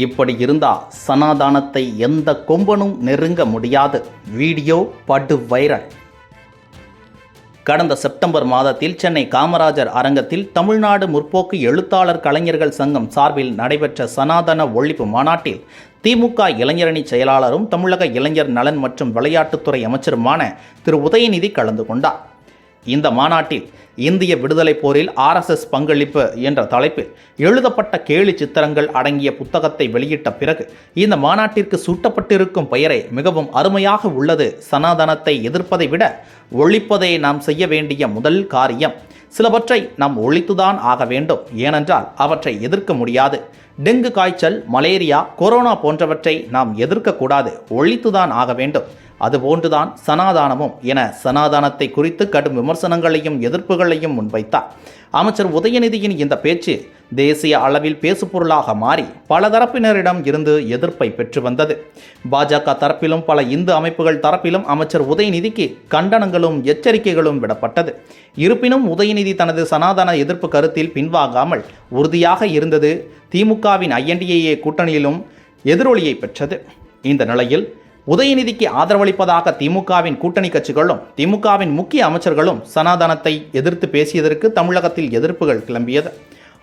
இப்படி இருந்தா சனாதானத்தை எந்த கொம்பனும் நெருங்க முடியாது. வீடியோ படு வைரல். கடந்த செப்டம்பர் மாதத்தில் சென்னை காமராஜர் அரங்கத்தில் தமிழ்நாடு முற்போக்கு எழுத்தாளர் கலைஞர்கள் சங்கம் சார்பில் நடைபெற்ற சனாதன ஒழிப்பு மாநாட்டில் திமுக இளைஞரணி செயலாளரும் தமிழக இளைஞர் நலன் மற்றும் விளையாட்டுத்துறை அமைச்சருமான திரு உதயநிதி கலந்து கொண்டார். இந்த மாநாட்டில் இந்திய விடுதலைப் போரில் ஆர்எஸ்எஸ் பங்களிப்பு என்ற தலைப்பில் எழுதப்பட்ட கேலி சித்திரங்கள் அடங்கிய புத்தகத்தை வெளியிட்ட பிறகு இந்த மாநாட்டிற்கு சூட்டப்பட்டிருக்கும் பெயரை மிகவும் அருமையாக உள்ளது. சனாதனத்தை எதிர்ப்பதை விட ஒழிப்பதை நாம் செய்ய வேண்டிய முதல் காரியம் சிலவற்றை நாம் ஒழித்துதான் ஆக வேண்டும். ஏனென்றால் அவற்றை எதிர்க்க முடியாது. டெங்கு காய்ச்சல் மலேரியா கொரோனா போன்றவற்றை நாம் எதிர்க்கக்கூடாது. ஒழித்துதான் ஆக வேண்டும். அதுபோன்றுதான் சனாதானமும் என சனாதானத்தை குறித்து கடும் விமர்சனங்களையும் எதிர்ப்புகளையும் முன்வைத்தார். அமைச்சர் உதயநிதியின் இந்த பேச்சு தேசிய அளவில் பேசுபொருளாக மாறி பல தரப்பினரிடம் இருந்து எதிர்ப்பை பெற்று வந்தது. பாஜக தரப்பிலும் பல இந்து அமைப்புகள் தரப்பிலும் அமைச்சர் உதயநிதிக்கு கண்டனங்களும் எச்சரிக்கைகளும் விடப்பட்டது. இருப்பினும் உதயநிதி தனது சனாதன எதிர்ப்பு கருத்தில் பின்வாங்காமல் உறுதியாக இருந்தது. திமுகவின் ஐஎன்டிஏ கூட்டணியிலும் எதிரொலியை பெற்றது. இந்த நிலையில் உதயநிதிக்கு ஆதரவளிப்பதாக திமுகவின் கூட்டணி கட்சிகளும் திமுகவின் முக்கிய அமைச்சர்களும் சனாதனத்தை எதிர்த்து பேசியதற்கு தமிழகத்தில் எதிர்ப்புகள் கிளம்பியது.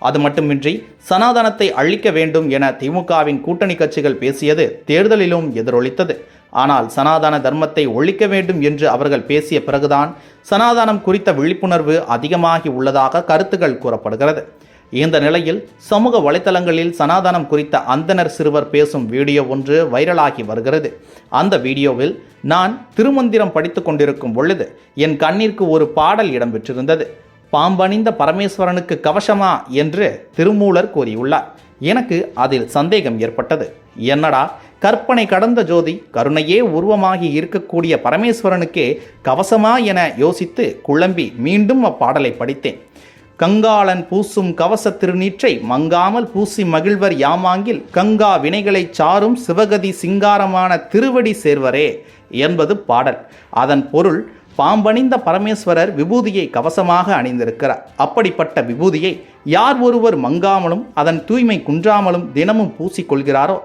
அது மட்டுமின்றி சனாதனத்தை அழிக்க வேண்டும் என திமுகவின் கூட்டணி கட்சிகள் பேசியது தேர்தலிலும் எதிரொலித்தது. ஆனால் சனாதன தர்மத்தை ஒழிக்க வேண்டும் என்று அவர்கள் பேசிய பிறகுதான் சனாதனம் குறித்த விழிப்புணர்வு அதிகமாகி உள்ளதாக கருத்துக்கள் கூறப்படுகிறது. இந்த நிலையில் சமூக வலைதளங்களில் சனாதனம் குறித்த அந்தனர் சிறுவர் பேசும் வீடியோ ஒன்று வைரலாகி வருகிறது. அந்த வீடியோவில் நான் திருமந்திரம் படித்து கொண்டிருக்கும் பொழுது என் கண்ணிற்கு ஒரு பாடல் இடம்பெற்றிருந்தது. பாம்பணிந்த பரமேஸ்வரனுக்கு கவசமா என்று திருமூலர் கூறியுள்ளார். எனக்கு அதில் சந்தேகம் ஏற்பட்டது. என்னடா கற்பனை கடந்த ஜோதி கருணையே உருவமாகி இருக்கக்கூடிய பரமேஸ்வரனுக்கே கவசமா என யோசித்து குழம்பி மீண்டும் அப்பாடலை படித்தேன். கங்காளன் பூசும் கவச திருநீற்றை மங்காமல் பூசி மகிழ்வர் யாமாங்கில் கங்கா வினைகளைச் சாரும் சிவகதி சிங்காரமான திருவடி சேர்வரே என்பது பாடல். அதன் பொருள் பாம்பணிந்த பரமேஸ்வரர் விபூதியை கவசமாக அணிந்திருக்கிறார். அப்படிப்பட்ட விபூதியை யார் ஒருவர் மங்காமலும் அதன் தூய்மை குன்றாமலும் தினமும் பூசிக்கொள்கிறாரோ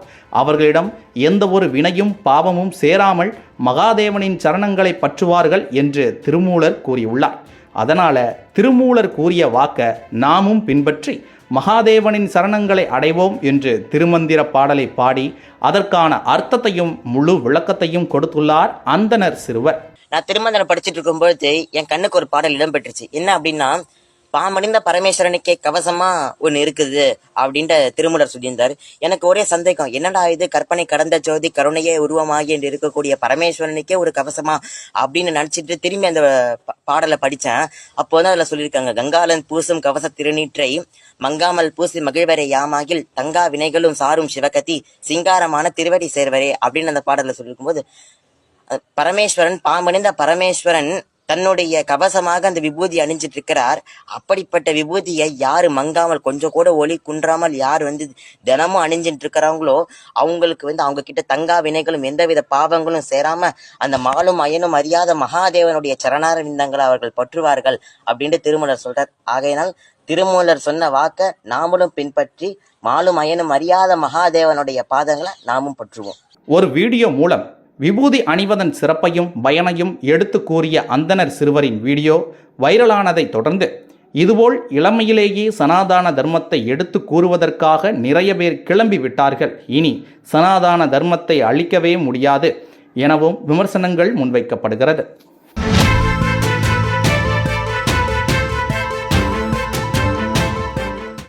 அவர்களிடம் எந்த ஒரு வினையும் பாவமும் சேராமல் மகாதேவனின் சரணங்களை பற்றுவார்கள் என்று திருமூலர் கூறியுள்ளார். அதனால் திருமூலர் கூறிய வாக்க நாமும் பின்பற்றி மகாதேவனின் சரணங்களை அடைவோம் என்று திருமந்திர பாடலை பாடி அதற்கான அர்த்தத்தையும் முழு விளக்கத்தையும் கொடுத்துள்ளார் அந்தனர் சிறுவர். நான் திருமந்திரம் படிச்சுட்டு இருக்கும்போது என் கண்ணுக்கு ஒரு பாடல் இடம்பெற்றுச்சு. என்ன அப்படின்னா பாமணிந்த பரமேஸ்வரனுக்கே கவசமா ஒன்னு இருக்குது அப்படின்ட்டு திருமலர் சொல்லியிருந்தாரு. எனக்கு ஒரே சந்தேகம். என்னடா இது? கற்பனை கடந்த ஜோதி கருணையே உருவமாகி என்று இருக்கக்கூடிய பரமேஸ்வரனுக்கே ஒரு கவசமா அப்படின்னு நினைச்சிட்டு திரும்பி அந்த பாடலை படிச்சேன். அப்போ தான் அதில் சொல்லியிருக்காங்க கங்காளன் பூசும் கவச திருநீற்றை மங்காமல் பூசி மகிழ்வரை யாமாகில் தங்கா வினைகளும் சாரும் சிவகதி சிங்காரமான திருவடி சேர்வரே அப்படின்னு அந்த பாடலில் சொல்லியிருக்கும்போது போது பரமேஸ்வரன் பாம்பணிந்த பரமேஸ்வரன் தன்னுடைய கவசமாக அந்த விபூதி அணிஞ்சிட்டு இருக்கிறார் அப்படிப்பட்ட விபூதியை யாரு மங்காமல் கொஞ்சம் கூட ஒளி குன்றாமல் யார் வந்து தினமும் அணிஞ்சிட்டு இருக்கிறாங்களோ அவங்களுக்கு வந்து அவங்க கிட்ட தங்கா வினைகளும் எந்தவித பாவங்களும் சேராம அந்த மாலும் அயனும் அறியாத மகாதேவனுடைய சரணார விந்தங்களை அவர்கள் பற்றுவார்கள் அப்படின்ட்டு திருமலர் சொல்றார். ஆகையினால் திருமூலர் சொன்ன வாக்க நாமளும் பின்பற்றி மாலும் அயனும் அறியாத மகாதேவனுடைய பாதங்களை நாமும் பற்றுவோம். ஒரு வீடியோ மூலம் விபூதி அணிவதன் சிறப்பையும் பயனையும் எடுத்து கூறிய அந்தனர் சிறுவரின் வீடியோ வைரலானதைத் தொடர்ந்து இதுபோல் இளமையிலேயே சனாதான தர்மத்தை எடுத்து கூறுவதற்காக நிறைய பேர் கிளம்பி விட்டார்கள். இனி சனாதான தர்மத்தை அழிக்கவே முடியாது எனவும் விமர்சனங்கள் முன்வைக்கப்படுகிறது.